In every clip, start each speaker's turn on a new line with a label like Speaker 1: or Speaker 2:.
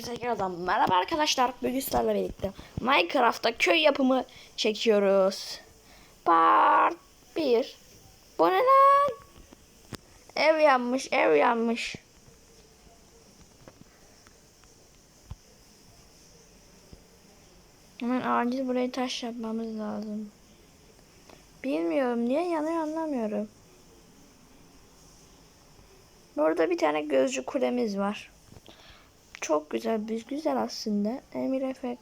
Speaker 1: Tekrardan merhaba arkadaşlar. Bugün sizlerle birlikte Minecraft'ta köy yapımı çekiyoruz. Part 1. Bu ne lan? Ev yanmış, ev yanmış. Hemen acil burayı taş yapmamız lazım. Bilmiyorum niye yanıyor anlamıyorum. Burada bir tane gözcü kulemiz var. Çok güzel, biz güzel aslında. Emir Efe.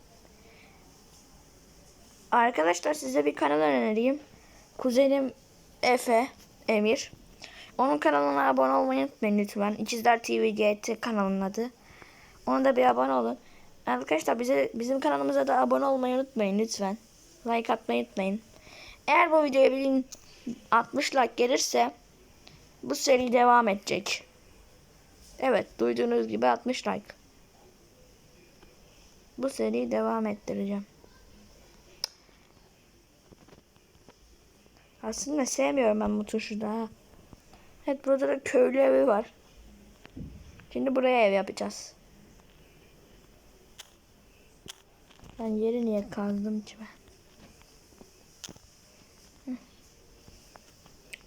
Speaker 1: Arkadaşlar size bir kanal önereyim. Kuzenim Efe, Emir. Onun kanalına abone olmayı unutmayın lütfen. İkizler TV GT kanalının adı. Ona da bir abone olun. Arkadaşlar bize bizim kanalımıza da abone olmayı unutmayın lütfen. Like atmayı unutmayın. Eğer bu videoya bir 60 like gelirse bu seri devam edecek. Evet duyduğunuz gibi 60 like. Bu seriyi devam ettireceğim. Aslında sevmiyorum ben bu tuşu da. Evet burada da köylü evi var. Şimdi buraya ev yapacağız. Ben yeri niye kazdım ki ben?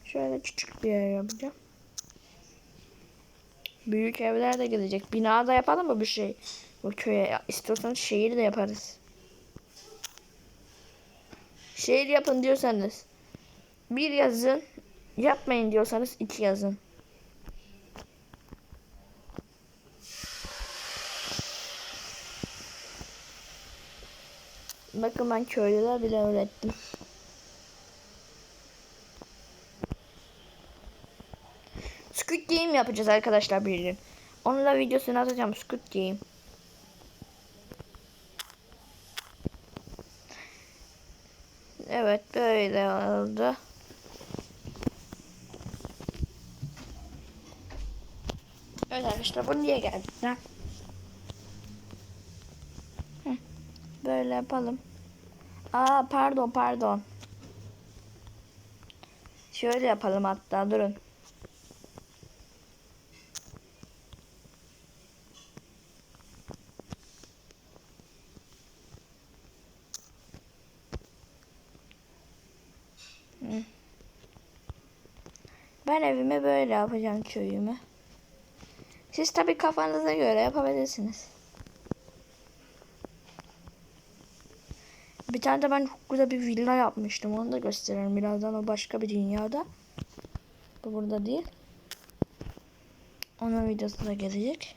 Speaker 1: Şöyle küçük bir yer yapacağım. Büyük evler de gelecek. Bina da yapalım mı bir şey? Bu köye istiyorsanız şehir de yaparız. Şehir yapın diyorsanız bir yazın. Yapmayın diyorsanız iki yazın. Bakın ben köylüler bile öğrettim. Squid Game yapacağız arkadaşlar bir gün. Videosunu atacağım Squid Game. Böyle oldu. Evet arkadaşlar bu niye geldi? Ha? Böyle yapalım. Aa pardon pardon. Şöyle yapalım hatta durun. Ben evimi böyle yapacağım köyümü. Siz tabii kafanıza göre yapabilirsiniz. Bir tane de ben çok güzel bir villa yapmıştım. Onu da gösteririm birazdan. O başka bir dünyada. Bu burada değil. Onun videosu da gelecek.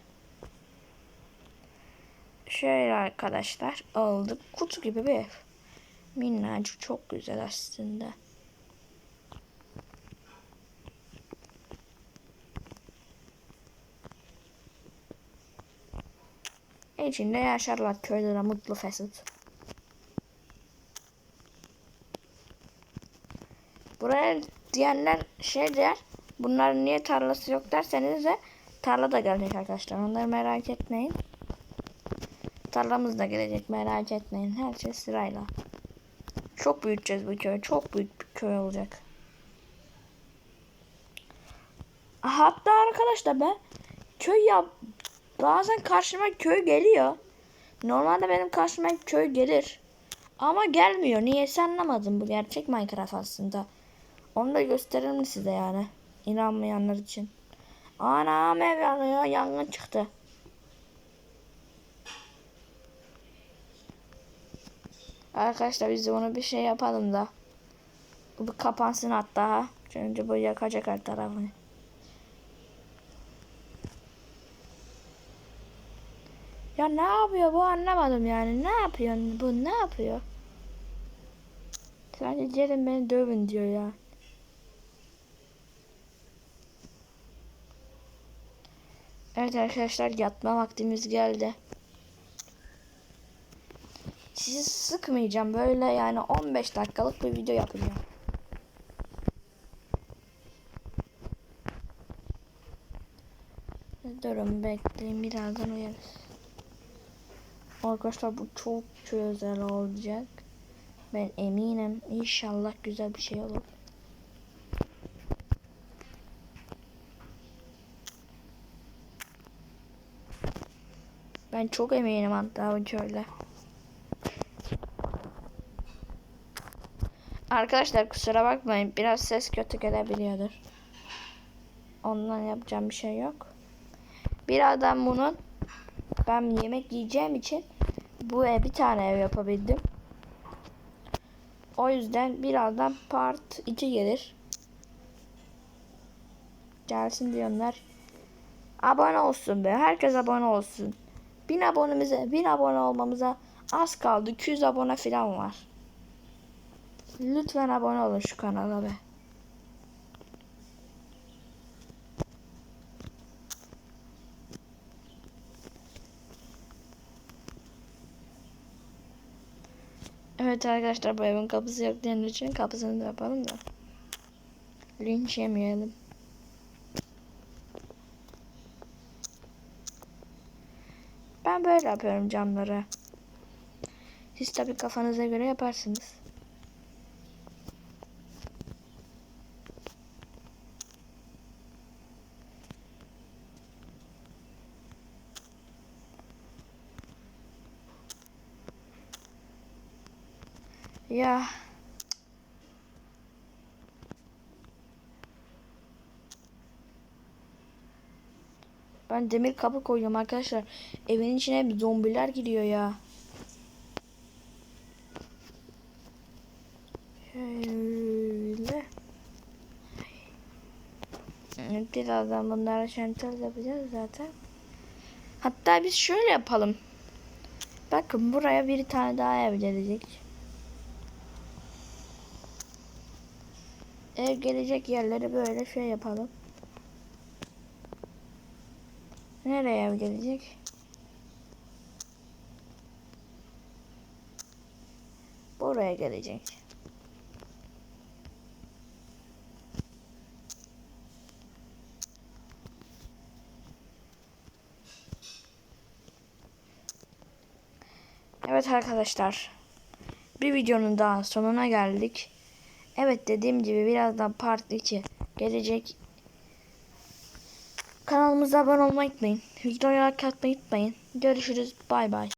Speaker 1: Şöyle arkadaşlar oldu. Kutu gibi bir ev. Minnacık çok güzel aslında. İçinde yaşarlar köylere mutlu fesut. Buraya diyenler şey der. Bunların niye tarlası yok derseniz de tarla da gelecek arkadaşlar. Onları merak etmeyin. Tarlamız da gelecek merak etmeyin. Her şey sırayla. Çok büyüteceğiz bu köyü. Çok büyük bir köy olacak. Hatta arkadaşlar ben köy yap bazen karşıma köy geliyor. Normalde benim karşıma köy gelir. Ama gelmiyor. Niyeyse anlamadım. Bu gerçek Minecraft aslında. Onu da gösteririm size yani. İnanmayanlar için. Anam ev yanıyor. Yangın çıktı. Arkadaşlar biz de onu bir şey yapalım da. Bu kapansın hatta. Çünkü bu yakacak her tarafını. Ya ne yapıyor bu anlamadım yani. Ne yapıyor bu ne yapıyor? Sadece gelin beni dövün diyor ya. Evet arkadaşlar yatma vaktimiz geldi. Sizi sıkmayacağım böyle yani 15 dakikalık bir video yapacağım. Durun bekleyin birazdan uyarız. Arkadaşlar bu çok özel olacak. Ben eminim. İnşallah güzel bir şey olur. Ben çok eminim hatta şöyle. Arkadaşlar kusura bakmayın biraz ses kötü gelebiliyordur. Ondan yapacağım bir şey yok. Birazdan bunun ben yemek yiyeceğim için bu ev bir tane ev yapabildim. O yüzden birazdan part 2 gelir. Gelsin diyorlar. Abone olsun be. Herkes abone olsun. 1000 abonemize, 1000 abone olmamıza az kaldı. 200 abone falan var. Lütfen abone olun şu kanala be. Evet arkadaşlar bu evin kapısı yok diyenler için kapısını da yapalım da. Linç yemeyelim. Ben böyle yapıyorum camları. Siz tabi kafanıza göre yaparsınız. Ya. Ben demir kapı koyuyorum arkadaşlar. Evin içine hep zombiler giriyor ya. Şöyle. Birazdan bunlara şentel yapacağız zaten. Hatta biz şöyle yapalım. Bakın buraya bir tane daha ev gelecek. Ev gelecek yerleri böyle şey yapalım. Nereye ev gelecek? Buraya gelecek. Evet arkadaşlar. Bir videonun daha sonuna geldik. Evet dediğim gibi birazdan part 2 gelecek. Kanalımıza abone olmayı unutmayın. Videoya like atmayı unutmayın. Görüşürüz. Bay bay.